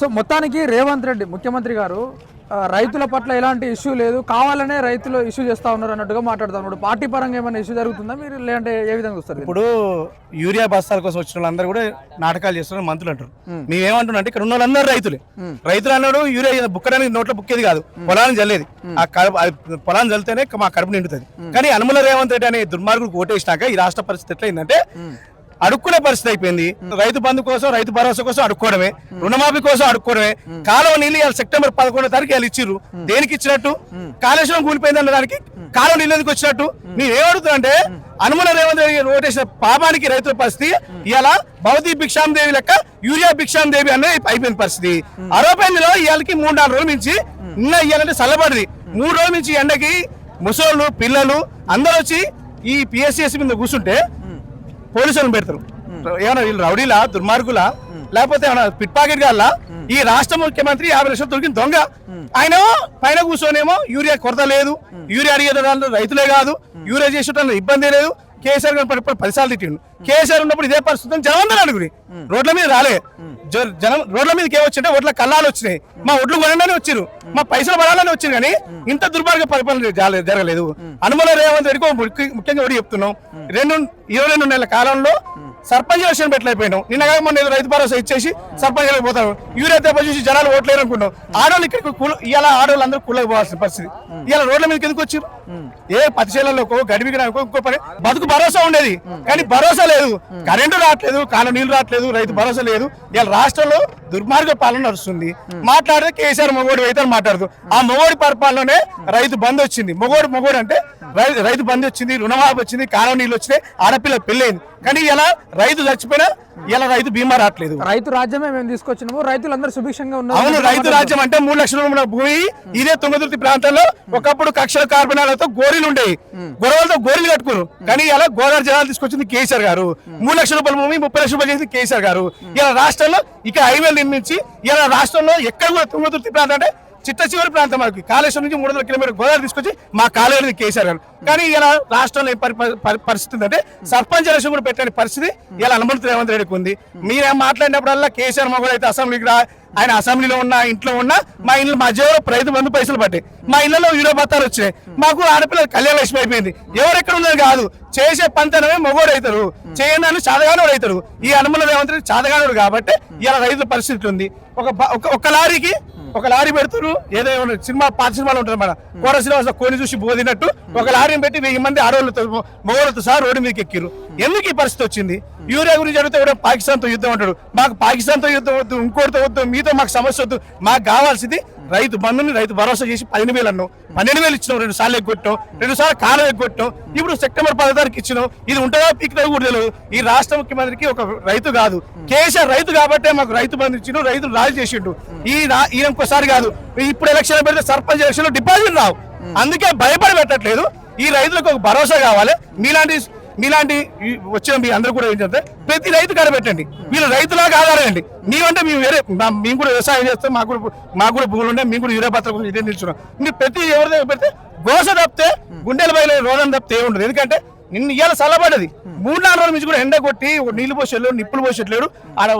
So మొత్తానికి రేవంత్ రెడ్డి ముఖ్యమంత్రి గారు రైతుల పట్ల ఎలాంటి ఇష్యూ లేదు కావాలనే రైతులు ఇష్యూ చేస్తా ఉన్నారు అన్నట్టుగా మాట్లాడుతా ఉన్నాడు పార్టీ పరంగా ఏమైనా ఇష్యూ జరుగుతుందా? మీరు లేదంటే ఏ విధంగా వస్తారు? ఇప్పుడు యూరియా బస్తాల కోసం వచ్చిన వాళ్ళందరూ కూడా నాటకాలు చేస్తున్నారు మంత్రులు అంటారు. మేమేమంటున్నాం అంటే ఇక్కడ ఉన్న వాళ్ళందరూ రైతులే. రైతులు అన్నాడు యూరియా బుక్కడానికి నోట్లో బుక్కేది కాదు. పొలాన్ని జల్లేది. ఆ పొలాన్ని జల్లితేనే మా కడుపు నిండుతుంది. కానీ అనుమల రేవంత్ రెడ్డి అనే దుర్మార్గుడు ఓటేసినాక ఈ రాష్ట్ర పరిస్థితి ఎట్లయిందంటే అడుక్కునే పరిస్థితి అయిపోయింది. రైతు బంధు కోసం రైతు భరోసా కోసం అడుక్కోవడమే. రుణమాఫీ కోసం అడుక్కోవడమే. కాలువ నీళ్ళు ఇవాళ సెప్టెంబర్ పదకొండో తారీఖు వాళ్ళు ఇచ్చిర్రు. దేనికి ఇచ్చినట్టు? కాళేశ్వరం కూలిపోయింది అన్న దానికి కాలువ నీళ్ళు ఎందుకు వచ్చినట్టు? నేను ఏమడుగుతున్నా అనుమల రేవంత్ రెడ్డి ఓటేసిన పాపానికి రైతుల పరిస్థితి ఇలా భవతి భిక్షాం దేవి లెక్క యూరియా భిక్షాం దేవి అనేది అయిపోయిన పరిస్థితి అరవైలో ఇవాళకి మూడు నాలుగు రోజుల నుంచి నిన్న ఇవ్వాలంటే చల్లబడింది. మూడు రోజుల నుంచి ఎండకి ముసోళ్ళు పిల్లలు అందరూ వచ్చి ఈ పిఎస్సిఎస్ మీద కూర్చుంటే పోలీసులను పెడతారు. ఏమన్నా వీళ్ళు రౌడీలా దుర్మార్గులా? లేకపోతే ఏమన్నా పిట్ పాకెట్ గాల్లా ఈ రాష్ట్ర ముఖ్యమంత్రి యాభై లక్షలు దొరికిన దొంగ. ఆయన పైన కూర్చొనేమో యూరియా కొరత లేదు. యూరియా అడిగే రైతులే కాదు. యూరియా చేసేటప్పుడు ఇబ్బంది లేదు. కేసీఆర్ గారు పది- పది- పదిసార్లు తిట్టిండు. కేసీఆర్ ఉన్నప్పుడు ఇదే పరిస్థితి జనం అడుగురి రోడ్ల మీద రాలే. జనం రోడ్ల మీదకి ఏమొచ్చింటే ఒడ్ల కళ్ళాలు వచ్చినాయి. మా ఒడ్లు కొనడానికి వచ్చిరు మా పైసలు పడాలని వచ్చిరు కానీ ఇంత దుర్మార్గ పరిపాలన జరగలేదు. అనుమల రేవంత్ ముఖ్య- ముఖ్యంగా ఒకటి చెప్తున్నాం? రెండు ఇరవై రెండు నెలల కాలంలో సర్పంచ్ ఎలక్షన్ పెట్టలేకపోయినాం నిన్న కాక మొన్న ఏదో రైతు భరోసా ఇచ్చేసి సర్పంచ్ ఎలక్షన్ యూరియా దెబ్బ చూసి జనాలు ఓట్లేరు అనుకున్నాం ఆడవాళ్ళు ఇక్కడికి కుల ఇవాళ ఆడవాళ్ళు అందరూ కుళ్ళకి పోవాల్సిన పరిస్థితి. ఇవాళ రోడ్ల మీద ఎందుకు వచ్చారు? ఏ పతిశీలలోకో గడిపికి ఇంకో పని బతుకు భరోసా ఉండేది. కానీ భరోసా లేదు. కరెంటు రావట్లేదు కాలం నీళ్ళు రావట్లేదు రైతు భరోసా లేదు. ఇవాళ రాష్ట్రంలో దుర్మార్గ పాలన నడుస్తుంది. మాట్లాడితే కేసీఆర్ మొగోడు అయితే మాట్లాడుతూ ఆ మొగోడి పరిపాలనలోనే రైతు బంద్ వచ్చింది. మొగోడు మొగోడు అంటే రైతు బంద్ వచ్చింది రుణమాఫీ వచ్చింది కాలం నీళ్ళు వచ్చినాయి ఆడపిల్ల పెళ్ళైంది. కానీ ఇలా రైతు చచ్చిపోయినా ఇలా రైతు బీమా రావట్లేదు. రైతు రాజ్యమే మేము తీసుకొచ్చినాము. రైతులందరూ సుభిక్షంగా ఉన్నారు. అవును రైతు రాజ్యం అంటే మూడు లక్షల భూమి. ఇదే తుంగతుర్తి ప్రాంతంలో ఒకప్పుడు కక్షల కార్బనాలతో గోరీలు ఉండేవి. గొడవలతో గోరీలు కట్టుకోరు. కానీ ఇలా గోదావరి జనాలు తీసుకొచ్చింది కేసీఆర్ గారు. మూడు లక్షల రూపాయల భూమి ముప్పై లక్షల రూపాయలు చేసింది కేసీఆర్ గారు. ఇలా రాష్ట్రంలో ఇక హైవేలు నిర్మించి ఇలా రాష్ట్రంలో ఎక్కడ కూడా తుంగతుర్తి ప్రాంతం అంటే చిట్ట చివరి ప్రాంతం మనకి. కాళేశ్వరం నుంచి మూడు వందల కిలోమీటర్ గోదావరి తీసుకొచ్చి మా కాలేజీ కేసీఆర్ గారు. కానీ ఇలా రాష్ట్రంలో పరిస్థితి ఉందంటే సర్పంచ్ ఎలక్షన్ కూడా పెట్టని పరిస్థితి ఇలా అనుమతి రేవంత్ రెడ్డికి ఉంది. మీరేం మాట్లాడినప్పుడల్లా కేసీఆర్ మగడు అయితే అసెంబ్లీకి రా ఆయన అసెంబ్లీలో ఉన్నా ఇంట్లో ఉన్నా మా ఇల్లు మా జీవో రైతు బంధు పైసలు పట్టాయి మా ఇళ్ళలో యూరో బత్తాలు వచ్చినాయి. మాకు ఆడపిల్లలు కళ్యాణ లక్ష్మి అయిపోయింది. ఎవరెక్కడ ఉన్నది కాదు. చేసే పంతనమే మొగోడు అవుతారు. చేయని చాదగానోడు అవుతారు. ఈ అనుమల రేవంత్ రెడ్డి చాదగానోడు కాబట్టి ఇలా రైతుల పరిస్థితి ఉంది. ఒక- ఒక లారీకి ఒక లారీ పెడుతురు ఏదో సినిమా పాత సినిమాలు ఉంటుంది మన కోట శ్రీనివాస కోని చూసి బోదినట్టు ఒక లారీని పెట్టి వెయ్యి మంది ఆడవాళ్ళతో మగవాళ్ళతో సహా రోడ్డు మీదకి ఎక్కిరు ఎందుకు ఈ పరిస్థితి వచ్చింది? యూరియా గురించి అడిగితే కూడా పాకిస్తాన్తో యుద్ధం అంటాడు. మాకు పాకిస్తాన్తో యుద్ధం వద్దు ఇంకోటితో వద్దు మీతో మాకు సమస్య వద్దు మాకు కావాల్సింది రైతు బంధుని రైతు భరోసా చేసి పదిహేను వేలు అన్నాం పన్నెండు వేలు ఇచ్చినాం రెండు సార్లు ఎగ్గొట్టాం రెండు సార్లు కాలం ఎగ్గొట్టాం ఇప్పుడు సెప్టెంబర్ పదో తారీఖు ఇచ్చినాం ఇది ఉంటుందా? పీక్ కూడా తెలియదు. ఈ రాష్ట్ర ముఖ్యమంత్రికి ఒక రైతు కాదు. కేసీఆర్ రైతు కాబట్టే మాకు రైతు బంధు ఇచ్చిండు రైతులు రాజు చేసిండు. ఈ ఈయన ఇంకోసారి కాదు. ఇప్పుడు ఎలక్షన్ పెడితే సర్పంచ్ ఎలక్షన్ డిపాజిట్ రావు. అందుకే భయపడి పెట్టట్లేదు. ఈ రైతులకు ఒక భరోసా కావాలి. మీలాంటి మీలాంటి వచ్చిన మీ అందరూ కూడా ఏంటంటే ప్రతి రైతు కాడ పెట్టండి. వీళ్ళు రైతులాగా ఆధారండి మేమంటే మేము వేరే మేము కూడా వ్యవసాయం చేస్తాం మాకు కూడా మాకు కూడా భూములు ఉన్నాయి మేము కూడా యూరియా పత్రం ఇదే నిల్చున్నాం. మీరు ప్రతి ఎవరి దగ్గర పెడితే గోస తప్పితే గుండెల బయలు రోగం తప్పితే ఏముండదు. ఎందుకంటే నిన్న ఇవాళ చల్లబడ్డది. మూడు నాలుగు రోజుల నుంచి కూడా ఎండ కొట్టి నీళ్ళు పోసేట్లేడు నిప్పులు పోసేట్లేడు. ఆడ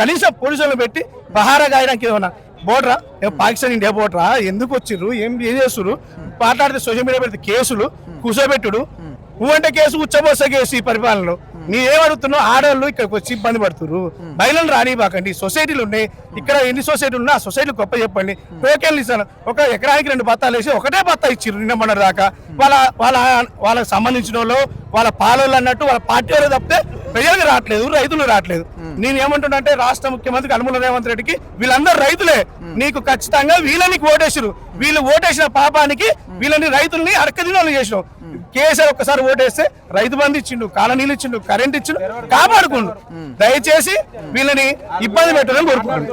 కనీసం పోలీసులను పెట్టి బహారా గాయడానికి ఏమన్నా బోట్రా పాకిస్తాన్ ఇండియా బోట్రా ఎందుకు వచ్చిర్రు? ఏం ఏం చేస్తున్నారు మాట్లాడితే సోషల్ మీడియా పెడితే కేసులు కూర్చోబెట్టుడు నువ్వు అంటే కేసు ఉచ్చబోస కేసు ఈ పరిపాలనలో. నీ ఏమడుగుతున్నావు? ఆడవాళ్ళు ఇక్కడికి వచ్చి ఇబ్బంది పడుతున్నారు బయలు రానివ్వకండి. సొసైటీలు ఉన్నాయి. ఇక్కడ ఎన్ని సొసైటీలు ఉన్నా ఆ సొసైటీలు గొప్ప చెప్పండి. టోకెన్లు ఇస్తాను. ఒక ఎకరానికి రెండు బత్తాలు వేసి ఒకటే బత్తా ఇచ్చిర్రు నిన్న మొన్న దాకా. వాళ్ళ వాళ్ళ వాళ్ళకి సంబంధించిన వాళ్ళు వాళ్ళ పాలోళ్ళు అన్నట్టు వాళ్ళ పార్టీ వాళ్ళు తప్పితే ప్రజలకు రావట్లేదు రైతులు రావట్లేదు. నేను ఏమంటున్నా అంటే రాష్ట్ర ముఖ్యమంత్రి అనుమల రేవంత్ రెడ్డికి వీళ్ళందరూ రైతులే. నీకు ఖచ్చితంగా వీళ్ళని ఓటేసారు వీళ్ళు ఓటేసిన పాపానికి వీళ్ళని రైతుల్ని అడకదినాలు చేసినావు కేసీఆర్ ఒక్కసారి ఓటేస్తే రైతు బంధు ఇచ్చిండు కాలనీళ్ళు ఇచ్చిండు కరెంట్ ఇచ్చిండు కాపాడుకుండు. దయచేసి వీళ్ళని ఇబ్బంది పెట్టడం కోరుకుంటున్నాను.